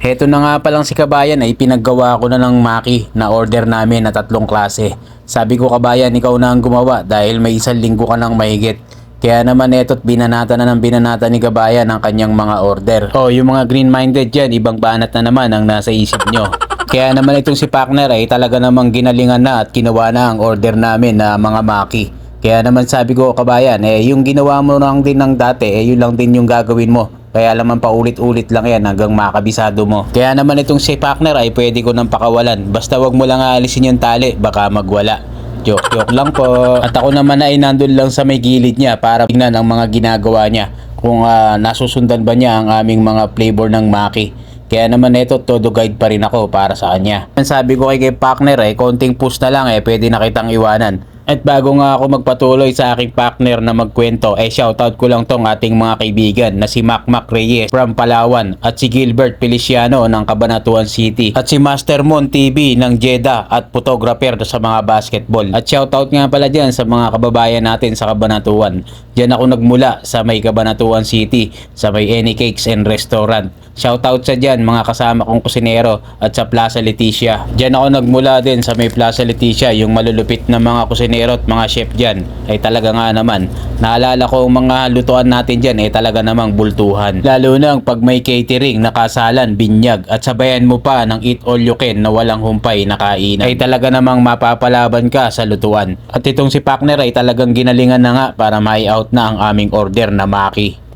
Heto na nga palang si Kabayan ay pinaggawa ko na ng maki na order namin na tatlong klase. Sabi ko Kabayan, ikaw na ang gumawa dahil may isang linggo ka nang mahigit. Kaya naman eto't binanata na ng binanata ni Kabayan ang kanyang mga order. Oh, yung mga green-minded dyan, ibang banat na naman ang nasa isip nyo. Kaya naman itong si Partner ay talaga namang ginalingan na at ginawa na ang order namin na mga maki. Kaya naman sabi ko kabayan, eh yung ginawa mo lang din ng dati, eh yun lang din yung gagawin mo. Kaya naman paulit-ulit lang yan hanggang makabisado mo. Kaya naman itong si partner ay pwede ko nang pakawalan. Basta wag mo lang alisin yung tali, baka magwala. Joke, joke lang po. At ako naman ay nandun lang sa may gilid niya para tingnan ang mga ginagawa niya. Kung ah, nasusundan ba niya ang aming mga flavor ng maki. Kaya naman ito, todo guide pa rin ako para sa kanya. Sabi ko kay kay partner eh, konting push na lang eh, pwede na kitang iwanan. At bago nga ako magpatuloy sa aking partner na magkwento, eh shoutout ko lang tong ating mga kaibigan na si Mac Mac Reyes from Palawan at si Gilbert Feliciano ng Cabanatuan City at si Master Mon TV ng Jeddah at photographer sa mga basketball. At shoutout nga pala dyan sa mga kababayan natin sa Cabanatuan. Diyan ako nagmula sa may Cabanatuan City sa may Any Cakes and Restaurant. Shoutout sa dyan mga kasama kong kusinero at sa Plaza Leticia. Diyan ako nagmula din sa may Plaza Leticia yung malulupit na mga kusinero at mga chef dyan ay talaga nga naman. Naalala ko ang mga lutuan natin dyan ay talaga namang bultuhan. Lalo na pag may catering, nakasalan, binyag at sabayan mo pa ng eat all you can na walang humpay na kainan ay talaga namang mapapalaban ka sa lutuan. At itong si partner ay talagang ginalingan na nga para mai-out na ang aming order na maki.